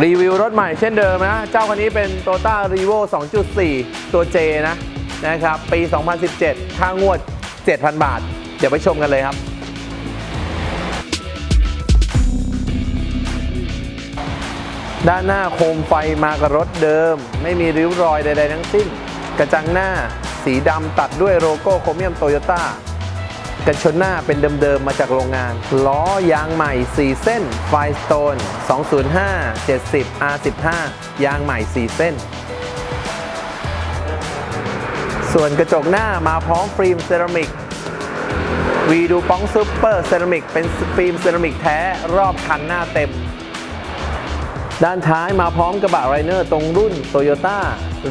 รีวิวรถใหม่เช่นเดิมนะ เจ้าคันนี้เป็น t o y o t a r e v o 2.4 ตัว J นะนะครับ ปี 2017 ค่างวด 7,000 บาท เดี๋ยวไปชมกันเลยครับ ด้านหน้าโคมไฟมากับรถเดิม ไม่มีริ้วรอยใด ๆ ทั้งสิ้น กระจังหน้าสีดำตัดด้วยโลโก้โครเมียมโตโยต้า กันชนหน้าเป็นเดิมๆมาจากโรงงาน ล้อยางใหม่ 4 เส้น ไฟสโตน 205 70 R15 ยางใหม่ 4 เส้น ส่วนกระจกหน้ามาพร้อมฟิล์มเซรามิกวีดูป้องซูเปอร์เซรามิกเป็นฟิล์มเซรามิกแท้รอบคันหน้าเต็ม ด้านท้ายมาพร้อมกระบะไรเนอร์ตรงรุ่น Toyota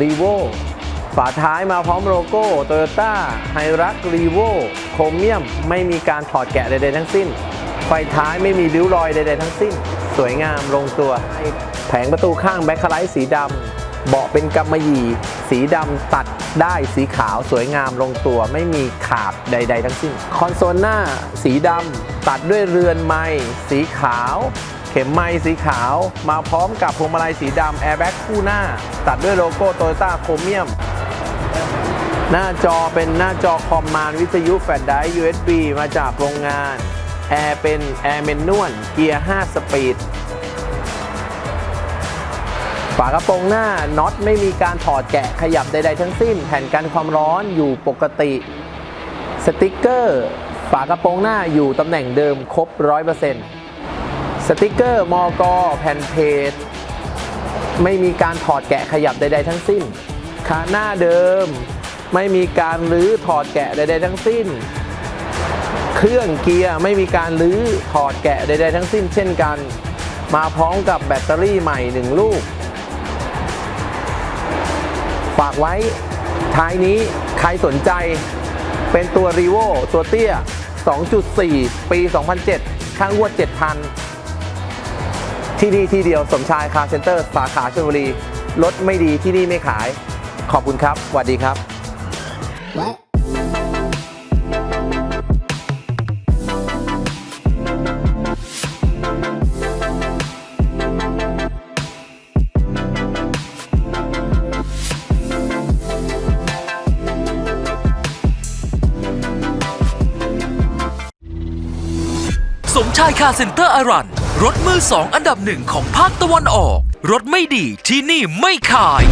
r e v o ฝาท้ายมาพร้อมโลโก้ Toyota h i r u x r e v o โครเมียมไม่มีการถอดแกะใดๆทั้งสิ้น ไฟท้ายไม่มีริ้วรอยใดๆทั้งสิ้น สวยงามลงตัว แผงประตูข้างแบ็คคไลท์สีดำเบาะเป็นกำมะหยี่ สีดำตัดได้สีขาวสวยงามลงตัว ไม่มีขาดใด ๆ ทั้งสิ้น คอนโซลหน้า สีดำตัดด้วยเรือนไม้สีขาวเข็มไม้สีขาวมาพร้อมกับพวงมาลัยสีดำแอร์แบ็กคู่หน้า ตัดด้วยโลโก้โตโยต้าโครเมียม หน้าจอเป็นหน้าจอคอมมานด์วิทยุแฟลชไดร์ USB มาจากโรงงาน แอร์เป็นแอร์เมนนวลเกียร์ 5 สปีด ฝากระโปรงหน้าน็อตไม่มีการถอดแกะขยับใด ๆ ทั้งสิ้น แผ่นกันความร้อนอยู่ปกติ สติกเกอร์ ฝากระโปรงหน้าอยู่ตำแหน่งเดิมครบ 100%สติกเกอร์มอกอแผ่นเพจไม่มีการถอดแกะขยับใด ๆ ทั้งสิ้น ขาหน้าเดิม ไม่มีการรื้อถอดแกะใดๆทั้งสิ้น เครื่องเกียร์ไม่มีการรื้อถอดแกะใดๆทั้งสิ้น เช่นกัน มาพร้อมกับแบตเตอรี่ใหม่1ลูก ฝากไว้ท้ายนี้ใครสนใจเป็นตัว r ีโวตัวเตี้ย 2.4 ปี 2007 ข้างงวด 7,000 ที่นี่ที่เดียวสมชายคาร์เซ็นเตอร์ สาขาชลบุรี รถไม่ดีที่นี่ไม่ขาย ขอบคุณครับสวัสดีครับ What? สมชายคาเซ็นเตอร์อารัน รถมือสองอันดับหนึ่งของภาคตะวันออก รถไม่ดีที่นี่ไม่ขาย